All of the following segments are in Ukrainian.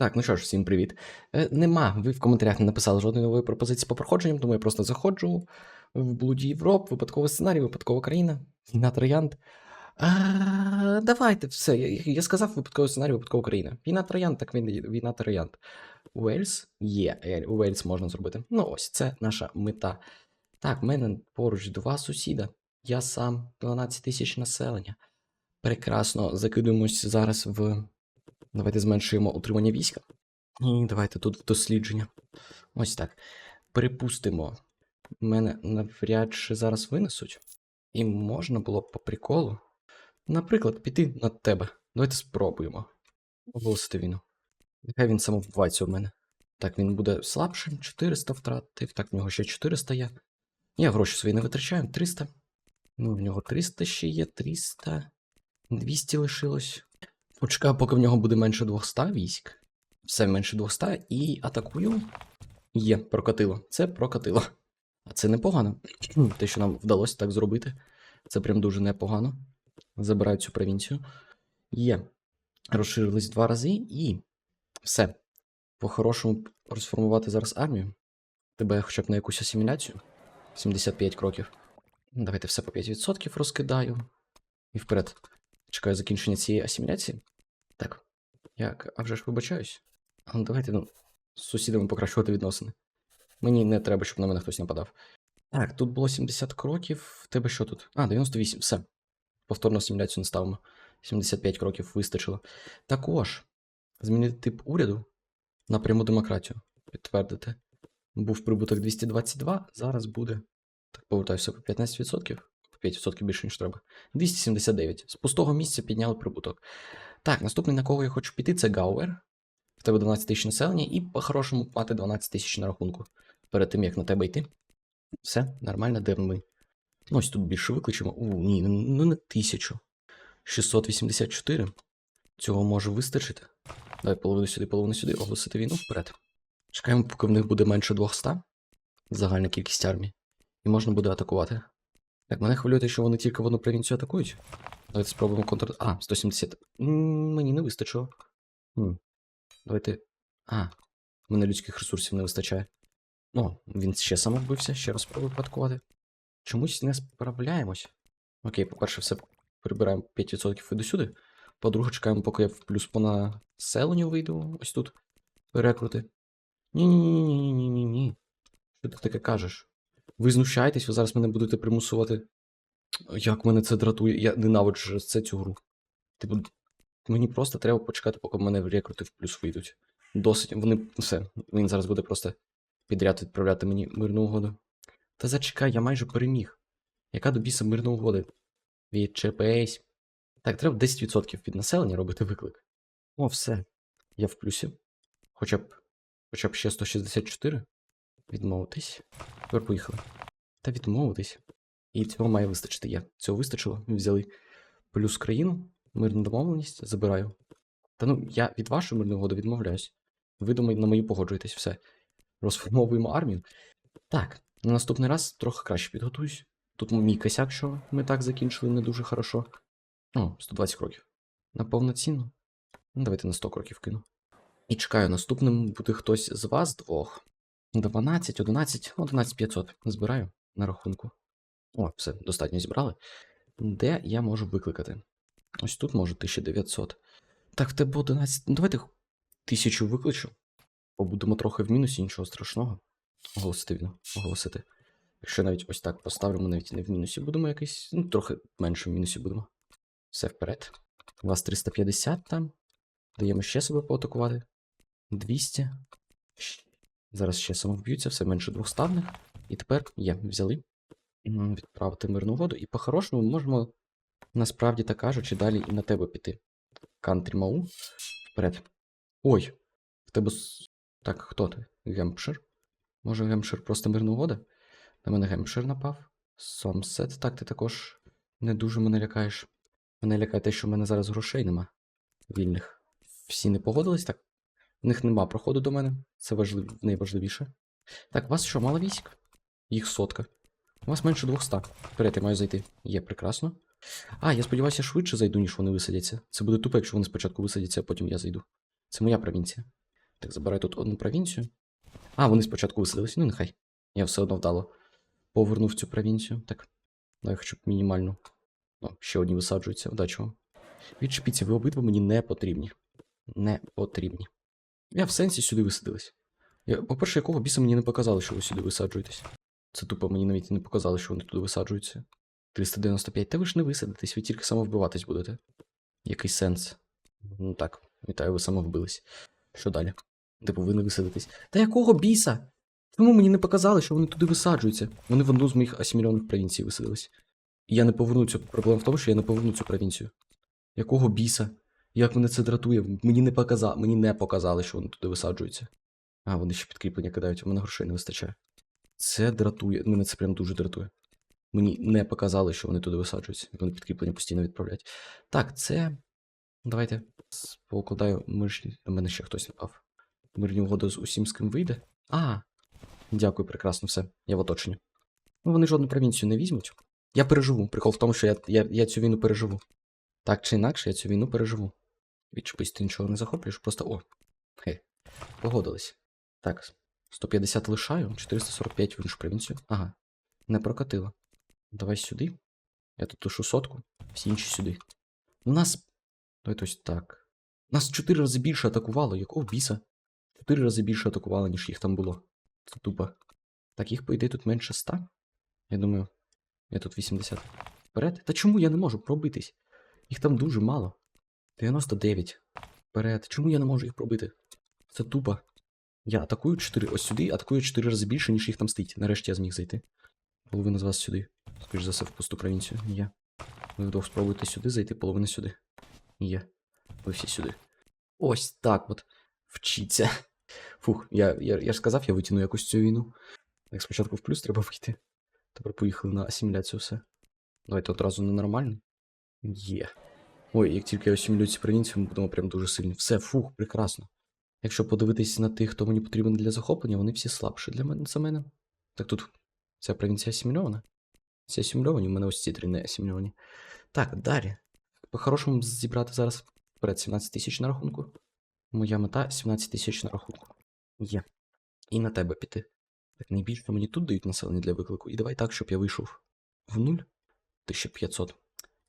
Так, ну що ж, всім привіт. Е, нема, ви в коментарях не написали жодної нової пропозиції по проходженням, тому я просто заходжу в блуді Європ, випадковий сценарій, випадкова країна, війна троянд. А, давайте, все. Я, я сказав випадковий сценарій, випадкова країна. Війна троянд, так він, війна троянд. Уельс є, е, Уельс можна зробити. Ну ось, це наша мета. Так, в мене поруч два сусіда. Я сам 12 тисяч населення. Прекрасно, закидуємось зараз в. Давайте зменшуємо утримання війська. І давайте тут дослідження. Ось так. Припустимо, мене навряд чи зараз винесуть. І можна було б по приколу. Наприклад, піти на тебе. Давайте спробуємо. Оголосити війну. Нехай він самовбивається у мене. Так, він буде слабшим, 400 втратив. Так, в нього ще 400 є. Я гроші свої не витрачаю, 300. Ну, в нього 300 ще є, 300. 200 лишилось. Почекаю, поки в нього буде менше 200 військ. Все менше 200 і атакую. Є, прокатило. Це прокатило. А це непогано. Те, що нам вдалося так зробити. Це прям дуже непогано. Забираю цю провінцію. Є. Розширились два рази і все. По-хорошому розформувати зараз армію. Тебе хоча б на якусь асиміляцію. 75 кроків. Давайте все по 5% розкидаю. І вперед. Чекаю закінчення цієї асиміляції. Так. Як? А вже ж вибачаюсь. Ну давайте ну, з сусідами покращувати відносини. Мені не треба, щоб на мене хтось нападав. Так, тут було 70 кроків. В тебе що тут? А, 98, все. Повторно асиміляцію не ставимо. 75 кроків вистачило. Також змінити тип уряду на пряму демократію. Підтвердити. Був прибуток 222, зараз буде. Так, повертаюся по 15%. 5% більше, ніж треба. 279. З пустого місця підняли прибуток. Так, наступний, на кого я хочу піти, це Гауер. В тебе 12 тисяч населення, і по-хорошому мати 12 тисяч на рахунку. Перед тим, як на тебе йти. Все, нормально, де ми. Ну, ось тут більше викличемо. У, ні, ну не тисячу. 684. Цього може вистачити. Давай половину сюди, половину сюди, оголосити війну вперед. Чекаємо, поки в них буде менше 200. Загальна кількість армії. І можна буде атакувати. Так, мене хвилює, те, що вони тільки в одну провінцію атакують. Давайте спробуємо контр. А, 170. М, Мені не вистачило. Давайте. А, мене людських ресурсів не вистачає. О, він ще сам вбився, ще раз спробую атакувати. Чомусь не справляємось. Окей, по-перше, все прибираємо 5% і до сюди. По-друге, чекаємо, поки я в плюс по населенню вийду. Ось тут. Перекрути. Ні-ні-ні-ні-ні-ні-ні. Що ти таке кажеш? Ви знущаєтесь, ви зараз мене будете примусувати. Як мене це дратує? Я ненавиджу через це цю гру. Типу, мені просто треба почекати, поки в мене рекрути в плюс вийдуть. Досить. Вони. Все. Він зараз буде просто підряд відправляти мені мирну угоду. Та зачекай, я майже переміг. Яка до біса мирна угода? Відчепись. Так, треба 10% від населення робити виклик. О, все. Я в плюсі. Хоча б. Хоча б ще 164. Відмовитись. Тепер поїхали. Та відмовитись. І цього має вистачити. Я цього вистачило. Ми взяли плюс країну, мирну домовленість, забираю. Та ну, я від вашої мирної угоди відмовляюсь. Ви до на мою погоджуєтесь, все. Розформовуємо армію. Так, на наступний раз трохи краще підготуюсь. Тут мій косяк, що ми так закінчили не дуже хорошо. О, 120 кроків. На повноцінну. Ну, давайте на 100 кроків кину. І чекаю, наступним буде хтось з вас двох. 12, 11, 11 500. Збираю на рахунку. О, все, достатньо зібрали. Де я можу викликати? Ось тут може 1900. Так, в тебе 11. Ну, давайте 1000 викличу. Побудемо трохи в мінусі, нічого страшного. Оголосити війну, оголосити. Якщо навіть ось так поставимо, навіть не в мінусі будемо якийсь. Ну, трохи менше в мінусі будемо. Все вперед. У вас 350 там. Даємо ще себе поатакувати. 200. Зараз ще самовб'ються, все менше двох ставних. І тепер є, взяли. Відправити мирну воду. І по-хорошому можемо, насправді так кажучи, далі і на тебе піти. Кантрі Мау. Вперед. Ой! В тебе. Так, хто ти? Гемпшир? Може, Гемпшир просто мирна угода? На мене Гемпшир напав. Сомсет. Так, ти також не дуже мене лякаєш. Мене лякає те, що в мене зараз грошей нема. Вільних. Всі не погодились, так? В них нема проходу до мене. Це важлив... найважливіше. Так, вас що, мало військ? Їх сотка. У вас менше 200. Вперед, я маю зайти. Є, прекрасно. А, я сподіваюся, швидше зайду, ніж вони висадяться. Це буде тупо, якщо вони спочатку висадяться, а потім я зайду. Це моя провінція. Так, забираю тут одну провінцію. А, вони спочатку висадились, ну нехай. Я все одно вдало повернув цю провінцію. Так. Давай хоча б мінімальну. О, ще одні висаджуються. Удачі вам. Відчепіться, ви обидва мені не потрібні. Не потрібні. Я в сенсі сюди висадились. Я, по-перше, якого біса мені не показали, що ви сюди висаджуєтесь. Це тупо мені навіть не показали, що вони туди висаджуються. 395. Та ви ж не висадитесь, ви тільки самовбиватись будете. Який сенс? Ну так, вітаю, ви самовбились. Що далі? Типу, ви не висадитесь. Та якого біса? Чому мені не показали, що вони туди висаджуються? Вони в одну з моїх асимільованих провінцій висадились. І я не поверну цю. Проблема в тому, що я не поверну цю провінцію. Якого біса? Як мене це дратує? Мені не показали, мені не показали, що вони туди висаджуються. А, вони ще підкріплення кидають, у мене грошей не вистачає. Це дратує. Мене це прям дуже дратує. Мені не показали, що вони туди висаджуються. і Вони підкріплення постійно відправляють. Так, це. Давайте поукладаю мирні. У мене ще хтось напав. Мирні угоди з усім, з ким вийде. А. Дякую, прекрасно, все. Я в оточенні. Ну, вони жодну провінцію не візьмуть. Я переживу. Прикол в тому, що я, я, я цю війну переживу. Так чи інакше, я цю війну переживу. Відчепись, ти нічого не захоплюєш, просто о. Хе. Погодились. Так, 150 лишаю, 445 в іншу провінцію. Ага. Не прокатило. Давай сюди. Я тут тушу сотку, всі інші сюди. У нас. Давайте ось так. Нас 4 рази більше атакувало. Якого біса? 4 рази більше атакувало, ніж їх там було. Це тупо. Так, їх, по ідеї, тут менше 100. Я думаю, я тут 80. Вперед. Та чому я не можу пробитись? Їх там дуже мало. 99. Вперед. Чому я не можу їх пробити? Це тупо. Я атакую 4 ось сюди, атакую 4 рази більше, ніж їх там стоїть. Нарешті я зміг зайти. Половина з вас сюди. Скоріш за все, в пусту провінцію. Є. Ви вдвох спробуйте сюди зайти, половина сюди. Є. Ви всі сюди. Ось так от. Вчіться. Фух, я, я, я ж сказав, я витягну якусь цю війну. Так спочатку в плюс треба вийти. Тепер поїхали на асиміляцію все. Давайте одразу на нормальний. Є. Ой, як тільки я асимілюю ці провінції, ми будемо прям дуже сильні. Все, фух, прекрасно. Якщо подивитись на тих, хто мені потрібен для захоплення, вони всі слабші для мене за мене. Так тут ця провінція асимільована. Ці асимільовані, у мене ось ці три не асимільовані. Так, далі. По-хорошому зібрати зараз вперед 17 тисяч на рахунку. Моя мета 17 тисяч на рахунку. Є. І на тебе піти. Так, найбільше мені тут дають населення для виклику. І давай так, щоб я вийшов в нуль. 1500.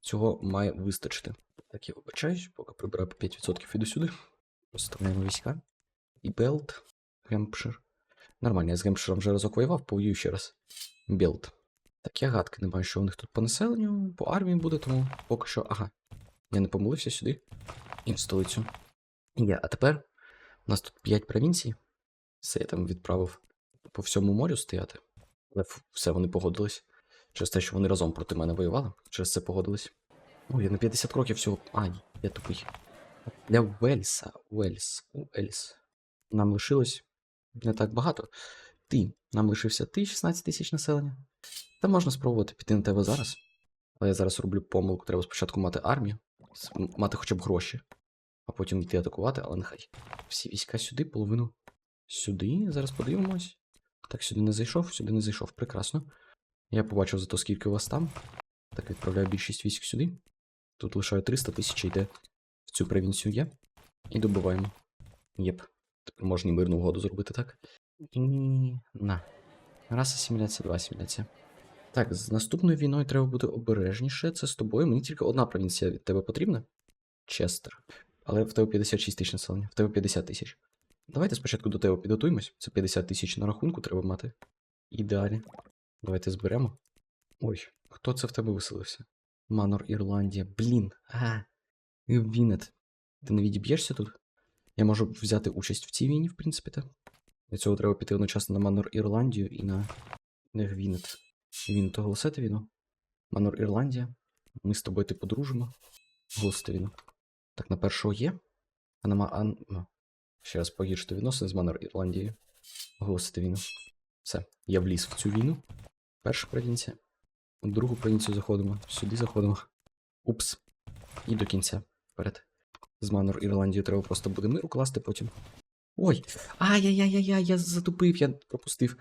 Цього має вистачити. Так, я вибачаюсь, поки прибираю по 5% іду сюди. Поставляємо війська. І Белт. Гемпшир. Нормально, я з Гемпширом вже разок воював, повоюю ще раз. Белт. Так, я гадки не маю, що у них тут по населенню, по армії буде, тому поки що. Ага. Я не помилився сюди. І в столицю. Є. А тепер у нас тут 5 провінцій. Все я там відправив по всьому морю стояти. Але все, вони погодились. Через те, що вони разом проти мене воювали. Через це погодились. Ой, я на 50 кроків всього. Ай, я тупий. Для Уельса. Уельс. Уельс. Нам лишилось не так багато. Ти. Нам лишився ти 16 тисяч населення. Та можна спробувати піти на тебе зараз. Але я зараз роблю помилку. Треба спочатку мати армію, мати хоча б гроші, а потім йти атакувати, але нехай. Всі війська сюди, половину сюди. Зараз подивимось. Так, сюди не зайшов, сюди не зайшов. Прекрасно. Я побачив зато, скільки у вас там. Так, відправляю більшість військ сюди. Тут лишаю 300 тисяч йде цю провінцію є. І добиваємо. Єп. Тепер можна і мирну угоду зробити, так? І. На. Раз асиміляція, два асиміляція. Так, з наступною війною треба бути обережніше. Це з тобою. Мені тільки одна провінція від тебе потрібна. Честер. Але в тебе 56 тисяч населення, в тебе 50 тисяч. Давайте спочатку до тебе підготуємось. Це 50 тисяч на рахунку треба мати. Ідеалі. Давайте зберемо. Ой, хто це в тебе виселився? Манор Ірландія. Блін. А. Вінет. Ти не відіб'єшся тут? Я можу взяти участь в цій війні, в принципі, так? Для цього треба піти одночасно на Манор Ірландію і на не Гвінет. Він оголосити війну. Манор Ірландія. Ми з тобою ти подружимо. Оголосити війну. Так, на першого є. А нема. А... ну, Ще раз погіршити відносини з Манор Ірландією. Оголосити війну. Все. Я вліз в цю війну. Перша провінція. В другу провінцію заходимо. Сюди заходимо. Упс. І до кінця. Вперед. З Манор Ірландією треба просто буде мир укласти потім. Ой! Ай-яй-яй-яй, я затупив, я пропустив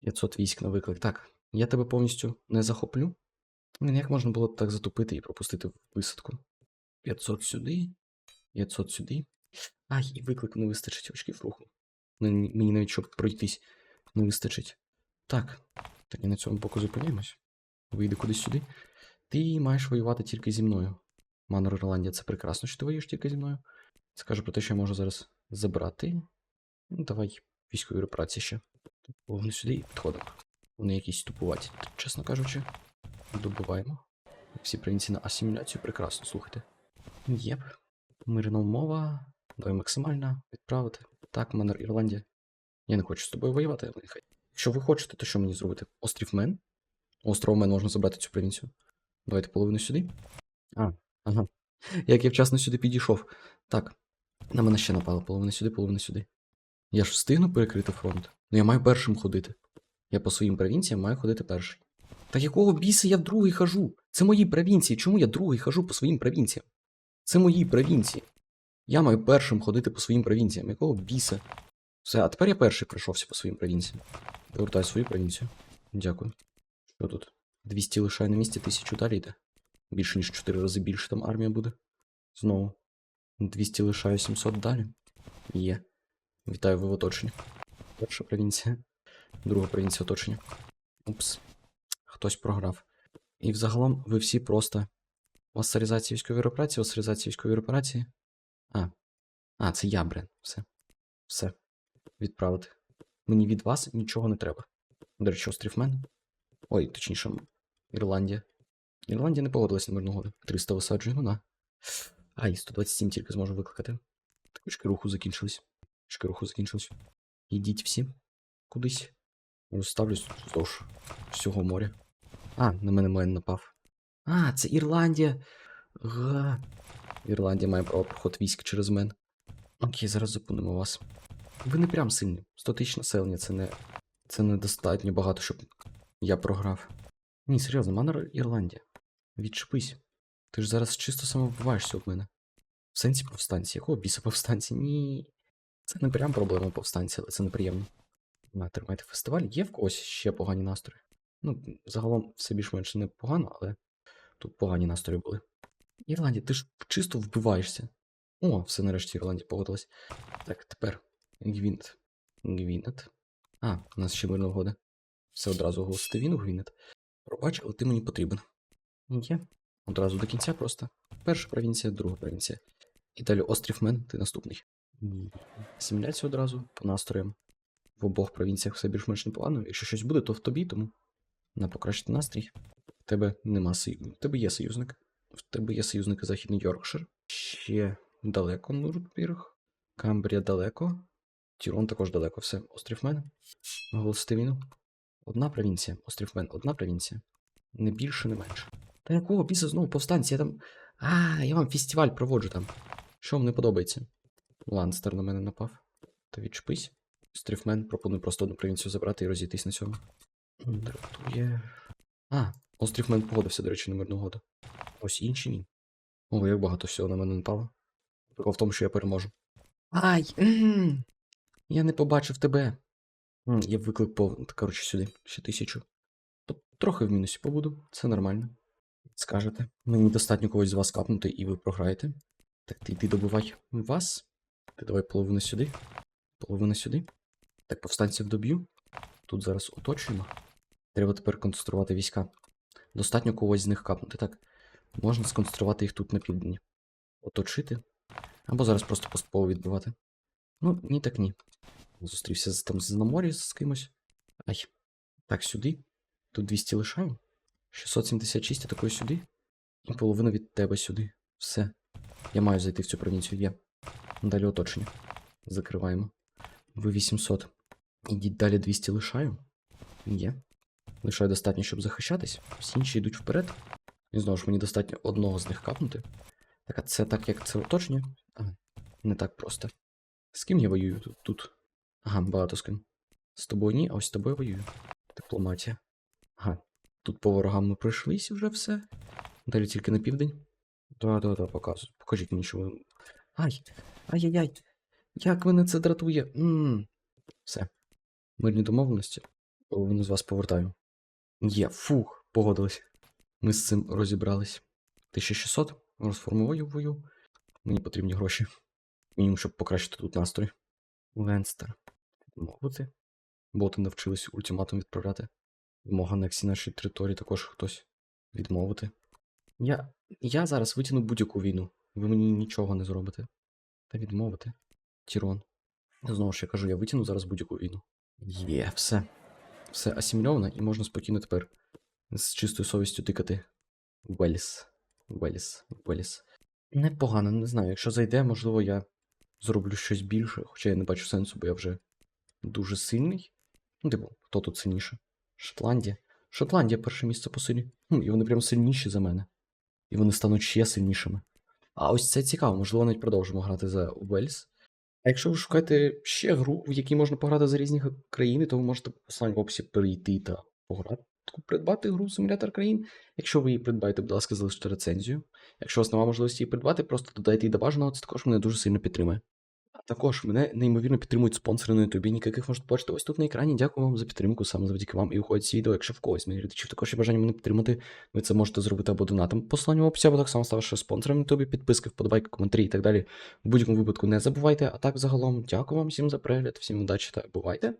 500 військ на виклик. Так, я тебе повністю не захоплю. Як можна було так затупити і пропустити висадку? 500 сюди, 500 сюди. Ай, і виклик не вистачить очків руху. Мені, мені навіть щоб пройтись не вистачить. Так, так і на цьому боку зупиняємось. Вийди кудись сюди. Ти маєш воювати тільки зі мною. Манор Ірландія, це прекрасно, що ти воюєш тільки зі мною. Це каже про те, що я можу зараз забрати. Ну, давай військові репарації ще. Вони сюди і підходимо. Вони якісь тупуваті, чесно кажучи. Добиваємо. Всі провінції на асиміляцію прекрасно, слухайте. Єп. Мирна умова. Давай максимальна. Відправити. Так, Манор Ірландія. Я не хочу з тобою воювати, але нехай. Якщо ви хочете, то що мені зробити? Острів Мен? Остров Мен можна забрати цю провінцію. Давайте половину сюди. А, ага. Як я вчасно сюди підійшов. Так. На мене ще напало. Половина сюди, половина сюди. Я ж встигну перекрити фронт. Ну я маю першим ходити. Я по своїм провінціям маю ходити перший. Та якого біса я в другий хожу? Це мої провінції. Чому я другий хожу по своїм провінціям? Це мої провінції. Я маю першим ходити по своїм провінціям. Якого біса? Все, а тепер я перший пройшовся по своїм провінціям. Повертаю свою провінцію. Дякую. Що тут? 200 лишає на місці, 1000 далі. Більше ніж 4 рази більше там армія буде. Знову. 200 лишаю 700 далі. Є. Вітаю ви в оточенні. Перша провінція. Друга провінція оточення. Упс. Хтось програв. І взагалом ви всі просто. У вас сарізація військової операції, у вас сарізація військової операції. А. А, це я, Брен. Все. Все. Відправити. Мені від вас нічого не треба. До речі, острівмен. Ой, точніше, Ірландія. Ірландія не погодилась на мирну угоду. 300 висаджую, ну на. Ай, 127 тільки зможу викликати. Так, руху закінчились. Очки руху закінчились. Ідіть всі. Кудись. Розставлюсь вздовж всього моря. А, на мене Мен напав. А, це Ірландія. Га. Ірландія має право проход військ через мен. Окей, зараз зупинимо вас. Ви не прям сильні. 100 тисяч населення це не. Це недостатньо багато, щоб я програв. Ні, серйозно, манер Ірландія. Відчепись. Ти ж зараз чисто самовбиваєшся об мене. В сенсі повстанці. Якого біса повстанці? Ні. Це не прям проблема повстанці, але це неприємно. На, тримайте фестиваль. Є в когось ще погані настрої? Ну, загалом все більш-менш непогано, але тут погані настрої були. Ірландія, ти ж чисто вбиваєшся. О, все нарешті Ірландія погодилась. Так, тепер. Гвінет. Гвінет. А, у нас ще мирна угода. Все одразу оголосити він Гвінет. Пробач, але ти мені потрібен. Є. Одразу до кінця просто. Перша провінція, друга провінція. І далі острів Мен, ти наступний. Асиміляція одразу по настроям. В обох провінціях все більш-менш непогано. Якщо щось буде, то в тобі, тому на покращити настрій. В тебе нема союзника. В тебе є союзник. В тебе є союзник Західний Йоркшир. Ще далеко Нуртбірг. Камбрія далеко. Тірон також далеко. Все. Острів Мен. Оголосити війну. Одна провінція. Острів Мен, одна провінція. Не більше, не менше. Та якого біса знову повстанці? Я там. А, я вам фестиваль проводжу там. Що вам не подобається? Ланстер на мене напав. Та відчепись. Стріфмен пропонує просто одну провінцію забрати і розійтись на цьому. Дратує. А, Острівмен погодився, до речі, на мирну угоду. Ось інші ні. О, як багато всього на мене напало. Прикол в тому, що я переможу. Ай! Я не побачив тебе. Я виклик по. Коротше, сюди. Ще тисячу. Трохи в мінусі побуду, це нормально. Скажете, мені достатньо когось з вас капнути, і ви програєте. Так ти йди добивай вас. Ти давай половину сюди. Половину сюди. Так, повстанців доб'ю. Тут зараз оточуємо. Треба тепер концентрувати війська. Достатньо когось з них капнути. Так. Можна сконцентрувати їх тут на півдні. Оточити. Або зараз просто поступово відбивати. Ну, ні, так ні. Зустрівся там на морі з кимось. Ай. Так, сюди. Тут 200 лишаю. 676 атакую сюди. І половину від тебе сюди. Все. Я маю зайти в цю провінцію. Є. Далі оточення. Закриваємо. Ви 800. Ідіть далі 200 лишаю. Є. Лишаю достатньо, щоб захищатись. Всі інші йдуть вперед. І знову ж мені достатньо одного з них капнути. Так, а це так, як це оточення? Ага. Не так просто. З ким я воюю тут? тут? Ага, багато з ким. З тобою ні, а ось з тобою воюю. Дипломатія. Ага. Тут по ворогам ми пройшлись вже все. Далі тільки на південь. Да-да-да, показуй. Покажіть мені, що ви. Ай! Ай-яй-яй! Як мене це дратує? Ммм. Все. Мирні домовленості. Половину з вас повертаю. Є, фух, погодились. Ми з цим розібрались. 1600, розформовую. Мені потрібні гроші. Мінімум, щоб покращити тут настрой. Ленстер. Відмовити. Боти навчились ультиматум відправляти. Вимога анексії нашої території також хтось відмовити. Я, я зараз витягну будь-яку війну. Ви мені нічого не зробите. Та відмовити. Тірон. Знову ж я кажу, я витягну зараз будь-яку війну. Є, все. Все асимільовано і можна спокійно тепер з чистою совістю тикати. Веліс. Веліс. Веліс. Непогано, не знаю. Якщо зайде, можливо, я зроблю щось більше, хоча я не бачу сенсу, бо я вже дуже сильний. Ну, типу, хто тут сильніше? Шотландія. Шотландія перше місце по силі. Хм, і вони прям сильніші за мене. І вони стануть ще сильнішими. А ось це цікаво, можливо, навіть продовжимо грати за Уельс. А якщо ви шукаєте ще гру, в якій можна пограти за різні країни, то ви можете по посиланню в описі перейти та пограти. Придбати гру симулятор країн. Якщо ви її придбаєте, будь ласка, залиште рецензію. Якщо у вас немає можливості її придбати, просто додайте її до бажаного, це також мене дуже сильно підтримує. Також мене неймовірно підтримують спонсори на Ютубі, ніяких можете бачити ось тут на екрані. Дякую вам за підтримку, саме завдяки вам і виходять ці відео. Якщо в когось мені глядачів також є бажання мене підтримати, ви це можете зробити або донатом Послання в описі, або так само ставши спонсором на Ютубі, підписки, вподобайки, коментарі і так далі. В будь-якому випадку не забувайте. А так загалом, дякую вам всім за перегляд, всім удачі та бувайте.